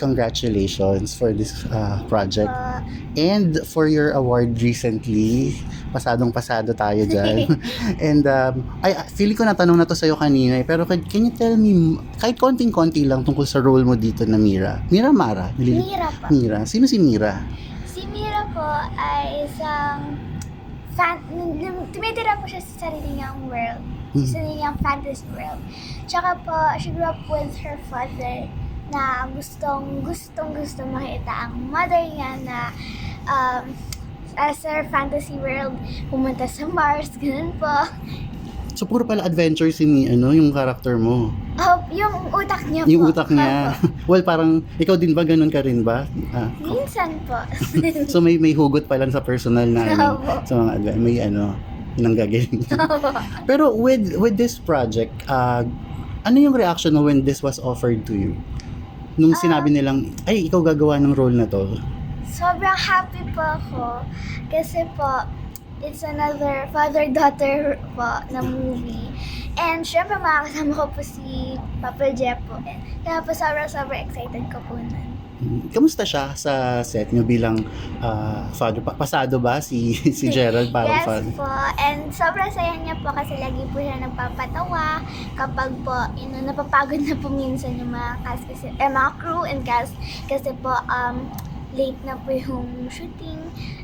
congratulations for this uh, project. And for your award recently, pasadong pasado tayo dyan. And um, ay, feeling ko natanong na to sa'yo kanina eh, pero can, can you tell me, kahit konting-konti lang tungkol sa role mo dito na Mira? Mira Mara? Nilili- Mira po. Mira. Sino si Mira? Si Mira po ay isang fan, tumitira po siya sa sarili niyang world. Hmm. Sa sarili niyang fantasy world. Tsaka po, she grew up with her father na gustong, gustong, gustong makita ang mother niya na um, as her fantasy world, pumunta sa Mars, ganun po. So puro pala adventure si Mi, ano, yung character mo. Oh, yung utak niya po. Yung utak niya. Opo. well, parang ikaw din ba ganun ka rin ba? Ah, Minsan po. so may may hugot pa lang sa personal na ano, sa mga may ano nanggagaling. Opo. Pero with with this project, uh, ano yung reaction mo when this was offered to you? Nung Ah. sinabi nilang, ay, ikaw gagawa ng role na to. Sobrang happy po ako kasi po it's another father-daughter po na movie. And syempre makakasama ko po si Papa Jeff po. And kaya po sobrang sobrang excited ko po nun. Kamusta siya sa set niyo bilang ah, father? Pa- pasado ba si si Gerald parang yes father? po. And sobrang saya niya po kasi lagi po siya nagpapatawa kapag po, you know, napapagod na po minsan yung mga cast kasi, eh, mga crew and cast kasi po, um, late na po yung shooting.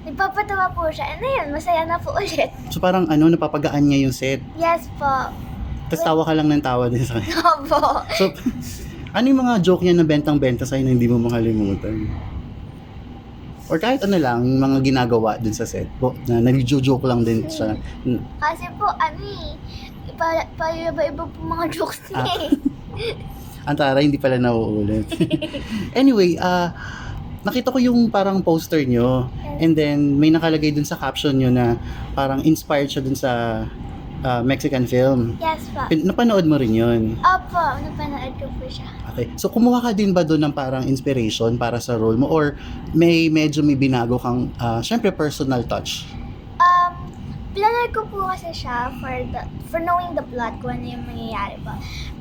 Nagpapatawa po siya. And ayun, masaya na po ulit. So parang ano, napapagaan niya yung set. Yes po. Tapos tawa ka lang ng tawa din sa kanya. Opo. So, ano yung mga joke niya na bentang-benta sa'yo na hindi mo makalimutan? Or kahit ano lang, yung mga ginagawa dun sa set po, na nag-joke lang din siya. Kasi po, ano eh, pa, pa iba-iba po mga jokes niya Ah. eh. Antara, hindi pala nauulit. anyway, ah nakita ko yung parang poster nyo. And then, may nakalagay dun sa caption nyo na parang inspired siya dun sa ah, Mexican film. Yes po. Pin- Napanood mo rin yun. Opo, napanood ko po siya. Okay. So, kumuha ka din ba doon ng parang inspiration para sa role mo? Or may medyo may binago kang, ah, syempre, personal touch? Um, pinanood ko po kasi siya for the for knowing the plot kung ano yung mangyayari po.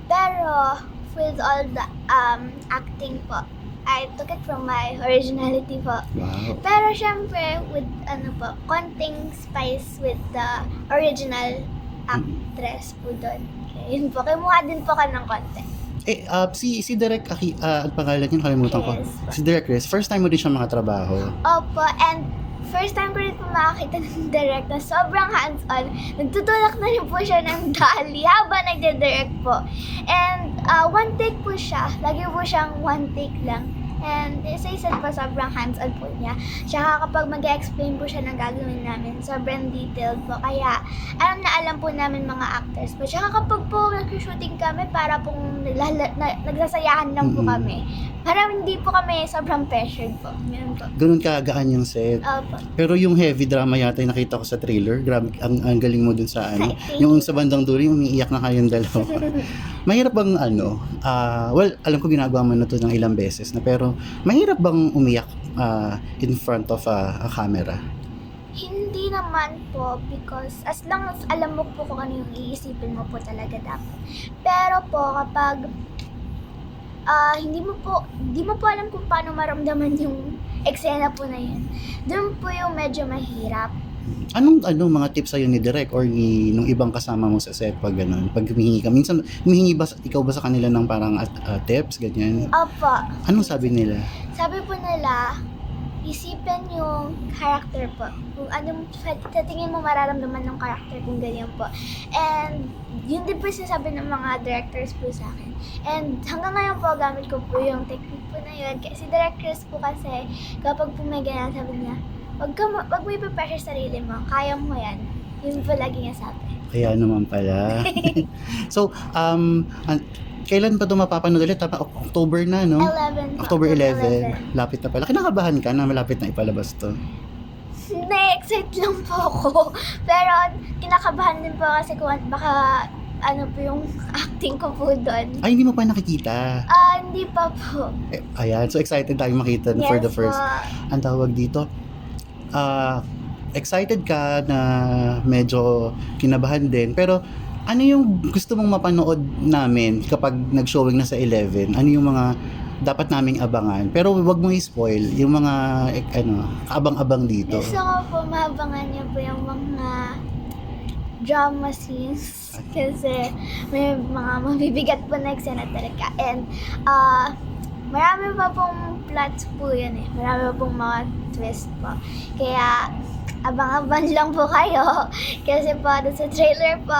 Pero, with all the um acting po, I took it from my originality po. Wow. Pero syempre, with ano po, konting spice with the original actress po doon. Okay, yun po. Kimuha din po ka ng konti. Eh, ah, si, si Direk, Aki, ah, ang pangalan niya, nakalimutan ko. Yes. Si Direk Chris, first time mo din siya makatrabaho. Opo, and first time ko rin po makakita ng direct na sobrang hands-on. Nagtutulak na rin po siya ng dali habang nagde-direct po. And uh, one take po siya. Lagi po siyang one take lang. And isa-isa po sobrang hands-on po niya. Tsaka kapag mag explain po siya ng gagawin namin, sobrang detailed po. Kaya alam na alam po namin mga actors po. Tsaka kapag po nag-shooting kami, para pong naglala- na, nagsasayahan lang po Mm-mm. kami. Para hindi po kami sobrang pressured po. Ganun po. Ganun kagaan yung set. Opo. Pero yung heavy drama yata yung nakita ko sa trailer, grabe, ang, ang galing mo dun sa ano. Thank Yung sa bandang dulo, yung umiiyak na kayong dalawa. mahirap bang ano, ah, well, alam ko ginagawa mo na to ng ilang beses na, pero mahirap bang umiyak ah, in front of a, a camera? Hindi naman po because as long as alam mo po kung ano yung iisipin mo po talaga dapat. Pero po kapag ah hindi mo po hindi mo po alam kung paano maramdaman yung eksena po na yun. Doon po yung medyo mahirap. Anong ano mga tips sa'yo ni Direk or ni nung ibang kasama mo sa set pag ganun? Pag humihingi ka, minsan humihingi ba ikaw ba sa kanila ng parang ah, tips ganyan? Opo, Anong sabi nila? sabi po nila, isipin yung character po. Kung anong sa sa tingin mo mararamdaman ng character kung ganyan po. And yun din po sinasabi ng mga directors po sa akin. And hanggang ngayon po, gamit ko po yung technique po na yun. Kasi directors po kasi, kapag po may ganyan, sabi niya, wag, ka, wag mo ipapressure sarili mo, kaya mo yan. Yun po lagi niya sabi. Kaya naman pala. so, um, an- kailan pa ito mapapanood ulit? Tama, October na, no? 11 po. October 11. Lapit na pala. Kinakabahan ka na malapit na ipalabas to. Na-excite lang po ako. Pero kinakabahan din po kasi kung baka ano po yung acting ko po doon. Ay, hindi mo pa nakikita. Ah, hindi pa po. Eh, ayan, so excited tayo makita Yes for the first. po. Ang tawag dito, ah, excited ka na medyo kinabahan din. Pero, ano yung gusto mong mapanood namin kapag nag-showing na sa 11? Ano yung mga dapat naming abangan. Pero wag mo i-spoil yung mga ano, kaabang-abang dito. Gusto ko po mahabangan niyo po yung mga drama scenes kasi may mga mabibigat po na eksena talaga. And uh, marami pa pong plots po yun eh. Marami pong mga twist po. Kaya abang-abang lang po kayo. Kasi po doon sa trailer po,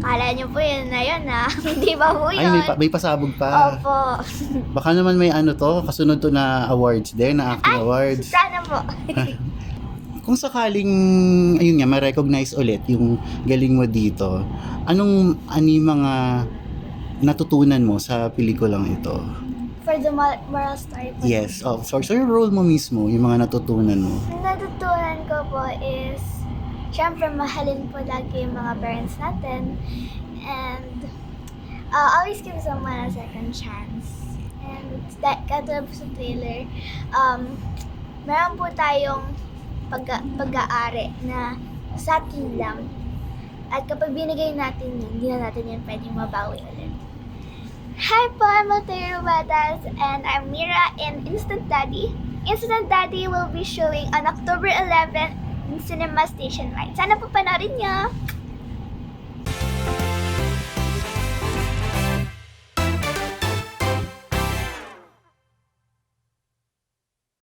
kala niyo po yun na yun ah. Hindi ba po yun? Ay, may, pa- may pasabog pa. Opo. Baka naman may ano to, kasunod to na awards din, na acting awards. Sana po. Kung sakaling, ayun nga, ma-recognize ulit yung galing mo dito, anong, ano yung mga natutunan mo sa pelikulang ito? For the mor- moral story po. Yes, oh, so, so yung role mo mismo, yung mga natutunan mo. Ang natutunan ko po is, syempre mahalin po lagi yung mga parents natin. And uh, always give someone a second chance. And that, katulad po sa trailer, um, meron po tayong pag pag-aari na sa atin lang. At kapag binigay natin yun, hindi na natin yun pwedeng mabawi ulit. Hi po, I'm Altair Rubatas and I'm Mira in Instant Daddy. Instant Daddy will be showing on October 11 in Cinema Station Right. Sana po panoorin niyo!